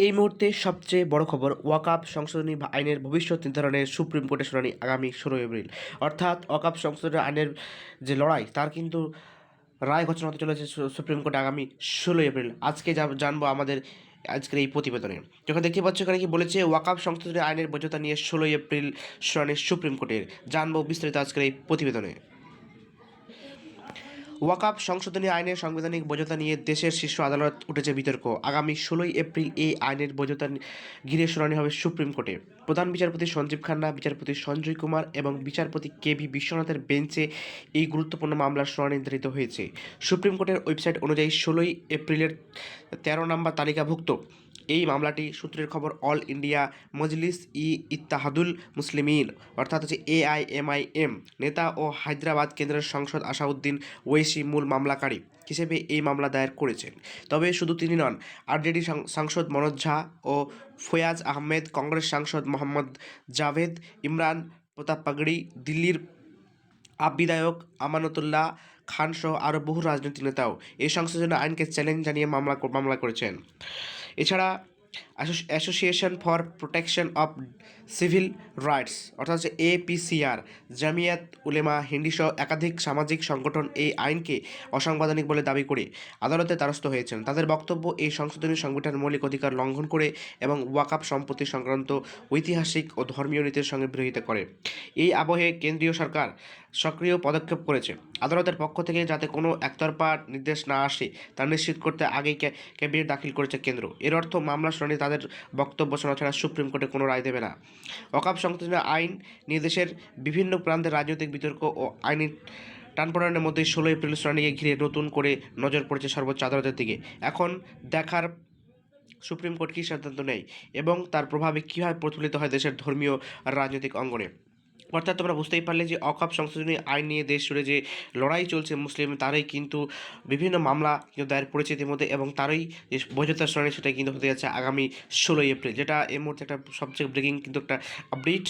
এই মুহূর্তে সবচেয়ে বড় খবর, ওয়াকাপ সংশোধনী আইনের ভবিষ্যৎ নির্ধারণের সুপ্রিম কোর্টের শুনানি আগামী ষোলোই এপ্রিল। অর্থাৎ ওয়াকাপ সংশোধনী আইনের যে লড়াই, তার কিন্তু রায় ঘোষণা হতে চলেছে সুপ্রিম কোর্টে আগামী ষোলোই এপ্রিল। আজকে যা- জানব আমাদের আজকের এই প্রতিবেদনে। যখন দেখতে পাচ্ছ এখানে কি বলেছে, ওয়াকাপ সংশোধনী আইনের বৈধতা নিয়ে ষোলোই এপ্রিল শুনানি সুপ্রিম কোর্টের। জানব বিস্তারিত আজকের এই প্রতিবেদনে। ওয়াকাপ সংশোধনী আইনের সাংবিধানিক বৈধতা নিয়ে দেশের শীর্ষ আদালত উঠেছে বিতর্ক। আগামী ষোলোই এপ্রিল এই আইনের বৈধতা ঘিরে শুনানি হবে সুপ্রিম কোর্টে। প্রধান বিচারপতি সঞ্জীব খান্না, বিচারপতি সঞ্জয় কুমার এবং বিচারপতি কে ভি বিশ্বনাথের বেঞ্চে এই গুরুত্বপূর্ণ মামলার শুনানি নির্ধারিত হয়েছে। সুপ্রিম কোর্টের ওয়েবসাইট অনুযায়ী ষোলোই এপ্রিলের তেরো নম্বর তালিকাভুক্ত। এই মামলাটি সূত্রের খবর অল ইন্ডিয়া মজলিস ই ইত্তাহাদুল মুসলিমিন, অর্থাৎ হচ্ছে এআইএমআইএম, নেতা ও হায়দ্রাবাদ কেন্দ্রের সংসদ আসাউদ্দিন ওয়েসি মূল মামলাকারী হিসেবে এই মামলা দায়ের করেছেন। তবে শুধু তিনি নন, আরজেডি সাংসদ মনোজ ঝা ও ফয়াজ আহমেদ, কংগ্রেস সাংসদ মোহাম্মদ জাভেদ, ইমরান প্রতাপ পাগড়ি দিল্লির আপ বিধায়ক আমানতুল্লাহ খান সহ আরও বহু রাজনৈতিক নেতাও এই সংশোধনী আইনকে চ্যালেঞ্জ জানিয়ে মামলা মামলা করেছেন। এছাড়া অ্যাসোসি- association for protection of civil rights, অর্থাৎ হচ্ছে এপিসিআর জামিয়াত উলেমা, হিন্দি সহ একাধিক সামাজিক সংগঠন এই আইনকে অসাংবিধানিক বলে দাবি করে আদালতে দ্বারস্থ হয়েছেন। তাদের বক্তব্য, এই সংশোধনী সংবিধানের মৌলিক অধিকার লঙ্ঘন করে এবং ওয়াকাপ সম্পত্তি সংক্রান্ত ঐতিহাসিক ও ধর্মীয় নীতির সঙ্গে বিরোধিতা করে। এই আবহে কেন্দ্রীয় সরকার সক্রিয় পদক্ষেপ করেছে। আদালতের পক্ষ থেকে যাতে কোনো একতরফা নির্দেশ না আসে, তা নিশ্চিত করতে আগেই ক্যাবিনেট দাখিল করেছে কেন্দ্র। এর অর্থ মামলা শুনানি তাদের বক্তব্য শোনা ছাড়া সুপ্রিম কোর্টে কোনো রায় দেবে না। অকাপ সংশোধনী আইন নির্দেশের দেশের বিভিন্ন প্রান্তে রাজনৈতিক বিতর্ক ও আইনি টানপড়ানের মধ্যে ষোলো এপ্রিল শুনানিকে ঘিরে নতুন করে নজর পড়েছে সর্বোচ্চ আদালতের দিকে। এখন দেখার সুপ্রিম কোর্ট কী সিদ্ধান্ত নেয় এবং তার প্রভাবে কীভাবে প্রচলিত হয় দেশের ধর্মীয় রাজনৈতিক অঙ্গনে? অর্থাৎ তোমরা বুঝতেই পারলে যে অকাপ সংশোধনী আইন নিয়ে দেশ জুড়ে যে লড়াই চলছে মুসলিম, তারাই কিন্তু বিভিন্ন মামলা কিন্তু দায়ের পড়েছে ইতিমধ্যে এবং তারই যে বৈধতার শুনানি সেটা কিন্তু হতে যাচ্ছে আগামী ষোলোই এপ্রিল, যেটা এই মুহূর্তে একটা সবচেয়ে ব্রেকিং কিন্তু একটা আপডেট